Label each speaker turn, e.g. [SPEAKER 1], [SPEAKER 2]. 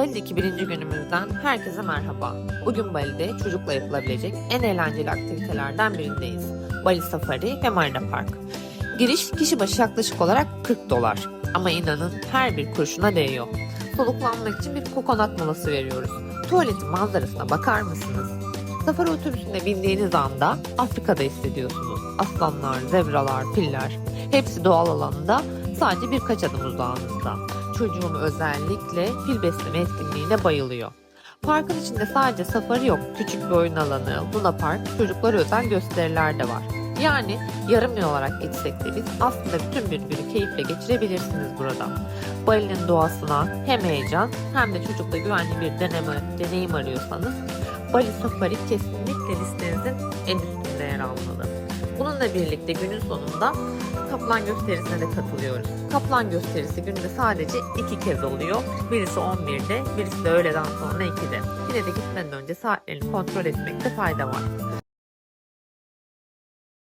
[SPEAKER 1] Bali'deki birinci günümüzden herkese merhaba. Bugün Bali'de çocukla yapılabilecek en eğlenceli aktivitelerden birindeyiz. Bali Safari ve Marina Park. Giriş kişi başı yaklaşık olarak 40 dolar. Ama inanın her bir kurşuna değiyor. Soluklanmak için bir kokonat molası veriyoruz. Tuvaletin manzarasına bakar mısınız? Safari otobüsüne bindiğiniz anda Afrika'da hissediyorsunuz. Aslanlar, zebralar, filler. Hepsi doğal alanda sadece birkaç adım uzağınızda. Çocuğum özellikle fil besleme etkinliğine bayılıyor. Parkın içinde sadece safari yok. Küçük bir oyun alanı, Luna Park, çocuklara özel gösteriler de var. Yani yarım gün olarak gitsek de biz aslında bütün bir günü keyifle geçirebilirsiniz burada. Bali'nin doğasına hem heyecan hem de çocukla güvenli bir deneme, deneyim arıyorsanız Bali Safari kesinlikle listenizin en üstünde yer almalı. Bununla birlikte günün sonunda kaplan gösterisine de katılıyoruz. Kaplan gösterisi günde sadece iki kez oluyor. Birisi 11'de, birisi de öğleden sonra 2'de. Yine de gitmeden önce saatlerini kontrol etmekte fayda var.